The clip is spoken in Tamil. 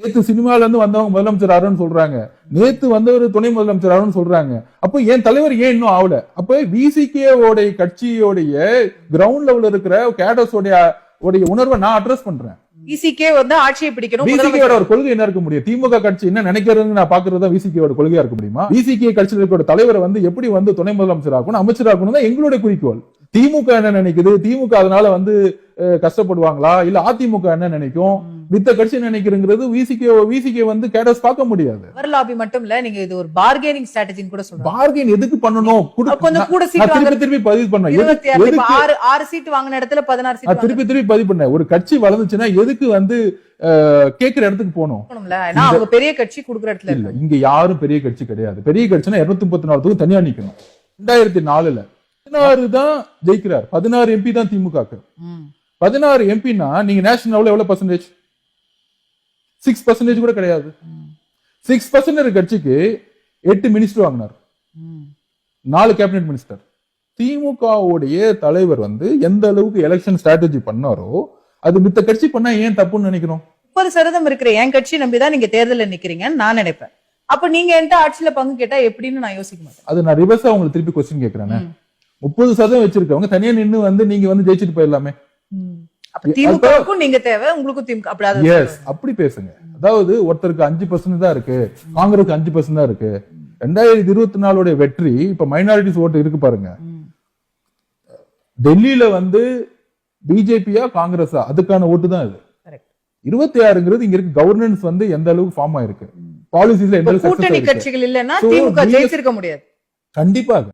நேத்து சினிமால இருந்து வந்தவங்க முதலமைச்சர் ஆறுன்னு சொல்றாங்க. நேத்து வந்தவர் துணை முதலமைச்சர் ஆறுன்னு சொல்றாங்க. அப்போ என் தலைவர் ஏன் இன்னும் ஆகல அப்ப விசிகே உடைய கட்சியோடைய கிரவுண்ட் லெவல்ல இருக்கிற கேடர்ஸ் உடைய உணர்வை நான் அட்ரஸ் பண்றேன். பிசிகே வந்து ஆட்சியை பிடிக்கணும் விசிகேயோட ஒரு கொள்கை என்ன இருக்க முடியும்? திமுக கட்சி என்ன நினைக்கிறதுன்னு நான் பாக்குறது விசிகேயோட கொள்கையா இருக்க முடியுமா? விசிகே கட்சியில் இருக்கிற தலைவரை வந்து எப்படி வந்து துணை முதலமைச்சர் ஆகணும் அமைச்சர் ஆகணும் தான் எங்களுடைய குறிக்கோள். திமுக என்ன நினைக்குது? திமுக அதனால வந்து கஷ்டப்படுவாங்களா? இல்ல அதிமுக என்ன நினைக்கும்? மித்த கட்சி நினைக்கிறங்கிறது விசிகே விசிகே வந்து கேடர்ஸ் பார்க்க முடியாது. லாபி மட்டும் இல்ல நீங்க இது ஒரு பார்கெனிங் ஸ்ட்ராட்டஜின்னு கூட சொல்றாங்க பார்கெயின் எதுக்கு பண்ணணும்? கொஞ்சம் கூட சீட் திருப்பி திருப்பி பதிவு பண்ணேன். ஆறு ஆறு சீட் வாங்கின இடத்துல பதினாறு சீட் திருப்பி திருப்பி பதிவு பண்ணேன். ஒரு கட்சி வளர்ந்துச்சுன்னா எதுக்கு வந்து அஹ், கேக்குற இடத்துக்கு ஏன்னா அவங்க பெரிய கட்சி குடுக்குற இடத்துல இல்ல இங்க யாரும் பெரிய கட்சி கிடையாது. பெரிய கட்சினா இருநூத்தி முப்பத்தி நாலு தொகுதி தனியா நிக்கணும். ரெண்டாயிரத்தி நாலுல. பதினாறு தான் ஜெயிக்கிறார். பதினாறு எம்பி தான் திமுகக்கு. ம். பதினாறு எம்பினா நீங்க நேஷனல் லெவல்ல எவ்வளவு பர்சன்டேஜ் சிக்ஸ் பர்சன்டேஜ் கூட கிடையாது. சிக்ஸ் பர்சன்ட் கட்சிக்கு எட்டு மினிஸ்டர் வாங்கினார். நாலு கேபினெட் மினிஸ்டர் திமுகவுடைய தலைவர் வந்து எந்த அளவுக்கு எலெக்ஷன் ஸ்ட்ராட்டஜி பண்ணாரோ அது மித்த கட்சி பண்ணா ஏன் தப்புன்னு நினைக்கிறோம் முப்பது சதவீதம் இருக்கிற என் கட்சி நம்பிதான் நீங்க தேர்தல்ல நிக்கிறீங்கன்னு நான் நினைப்பேன் அப்ப நீங்க என்கிட்ட ஆட்சியில பங்கு கேட்டா எப்படின்னு நான் யோசிக்க மாட்டேன் அது நான் ரிவர்ஸா உங்களுக்கு திருப்பி கொஸ்டின் கேட்கிறேன். முப்பது சதவீதம் வச்சிருக்கவங்க தனியா நின்னு வந்து நீங்க வந்து ஜெயிச்சுட்டு போயிடலாமே திமுகவுக்கும் நீங்க தேவை உங்களுக்கும் திமுக அப்படி எஸ் அப்படி பேசுங்க. அதாவது ஒருத்தருக்கு அஞ்சு பர்சன்ட் தான் இருக்கு காங்கிரஸ் அஞ்சு பர்சன்ட் தான் இருக்கு. ரெண்டாயிரத்தி இருபத்தி நாலுடைய வெற்றி இப்ப மைனாரிட்டிஸ் ஓட்டு இருக்கு பாருங்க. டெல்லியில வந்து பிஜேபியா காங்கிரஸா அதுக்கான ஓட்டு தான் இது. இருபத்தி ஆறுங்கிறது இங்க இருக்கு கவர்னன்ஸ் வந்து எந்த அளவுக்கு ஃபார்ம் ஆயிருக்கு. பாலிசிஸ்ல எந்த கூட்டணி. கட்சிகள் இல்லைன்னா திமுக ஜெயிச்சிருக்க முடியாது. கண்டிப்பாக.